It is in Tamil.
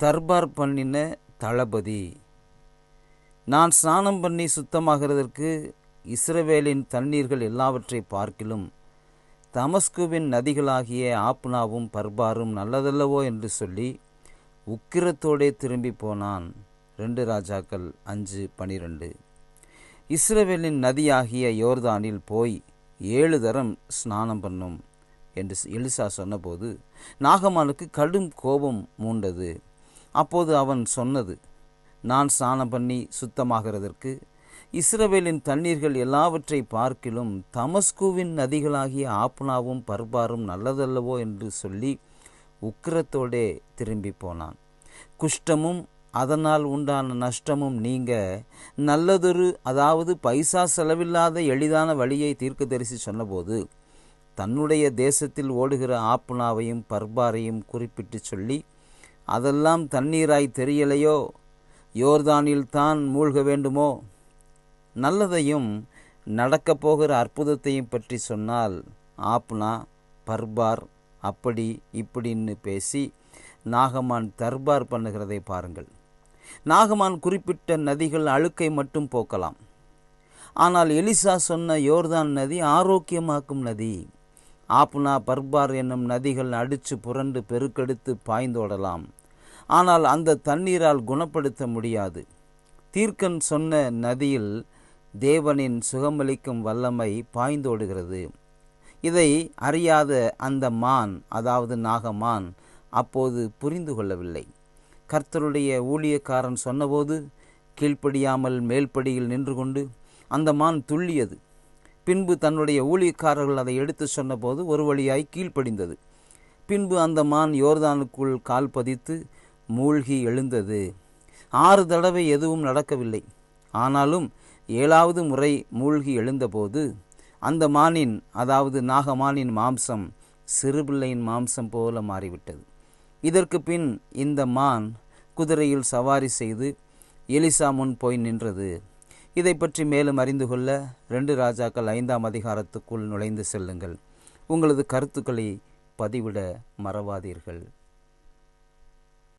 தர்பார் பண்ணின தளபதி. நான் ஸ்நானம் பண்ணி சுத்தமாகிறதற்கு இஸ்ரவேலின் தண்ணீர்கள் எல்லாவற்றை பார்க்கிலும் தமஸ்குவின் நதிகளாகிய ஆப்னாவும் பர்பாரும் நல்லதல்லவோ என்று சொல்லி உக்கிரத்தோடே திரும்பி போனான். ரெண்டு ராஜாக்கள் அஞ்சு பனிரெண்டு. இஸ்ரவேலின் நதியாகிய யோர்தானில் போய் ஏழு தரம் ஸ்நானம் பண்ணும் என்று எலிசா சொன்னபோது நாகமானுக்கு கடும் கோபம் மூண்டது. அப்போது அவன் சொன்னது நான் ஸ்நானம் பண்ணி சுத்தமாகிறதற்கு இஸ்ரவேலின் தண்ணீர்கள் எல்லாவற்றை பார்க்கிலும் தமஸ்குவின் நதிகளாகிய ஆப்னாவும் பர்பாரும் நல்லதல்லவோ? என்று சொல்லி உக்கிரத்தோடே திரும்பி போனான். குஷ்டமும் அதனால் உண்டான நஷ்டமும் நீங்க நல்லதொரு அதாவது பைசா செலவில்லாத எளிதான வழியை தீர்க்கதரிசி சொன்னபோது தன்னுடைய தேசத்தில் ஓடுகிற ஆப்னாவையும் பர்பாரையும் குறிப்பிட்டு சொல்லி அதெல்லாம் தண்ணீராய் தெரியலையோ? யோர்தானில் தான் மூழ்க வேண்டுமோ? நல்லதையும் நடக்கப் போகிற அற்புதத்தையும் பற்றி சொன்னால் ஆப்னா பர்பார் அப்படி இப்படின்னு பேசி நாகமான் தர்பார் பண்ணுகிறதை பாருங்கள். நாகமான் குறிப்பிட்ட நதிகள் அழுக்கை மட்டும் போக்கலாம். ஆனால் எலிசா சொன்ன யோர்தான் நதி ஆரோக்கியமாக்கும் நதி. ஆப்னா பர்பார் என்னும் நதிகள் அடித்து புரண்டு பெருக்கெடுத்து பாய்ந்தோடலாம். ஆனால் அந்த தண்ணீரால் குணப்படுத்த முடியாது. தீர்க்கன் சொன்ன நதியில் தேவனின் சுகமளிக்கும் வல்லமை பாய்ந்தோடுகிறது. இதை அறியாத அந்த மான் அதாவது நாகமான் அப்போது புரிந்து கொள்ளவில்லை. கர்த்தருடைய ஊழியக்காரன் சொன்னபோது கீழ்ப்படியாமல் மேல்படியில் நின்று கொண்டு அந்த மான் துள்ளியது. பின்பு தன்னுடைய ஊழியக்காரர்கள் அதை எடுத்து சொன்னபோது ஒரு வழியாய் கீழ்ப்படிந்தது. பின்பு அந்த மான் யோர்தானுக்குள் கால் பதித்து மூழ்கி எழுந்தது. ஆறு தடவை எதுவும் நடக்கவில்லை. ஆனாலும் ஏழாவது முறை மூழ்கி எழுந்தபோது அந்த மானின் அதாவது நாகமானின் மாம்சம் சிறுபிள்ளையின் மாம்சம் போல மாறிவிட்டது. இதற்கு பின் இந்த மான் குதிரையில் சவாரி செய்து எலிசா முன் போய் நின்றது. இதை பற்றி மேலும் அறிந்து கொள்ள ரெண்டு ராஜாக்கள் ஐந்தாம் அதிகாரத்துக்குள் நுழைந்து செல்லுங்கள். உங்களது கருத்துக்களை பதிவிட மறவாதீர்கள்.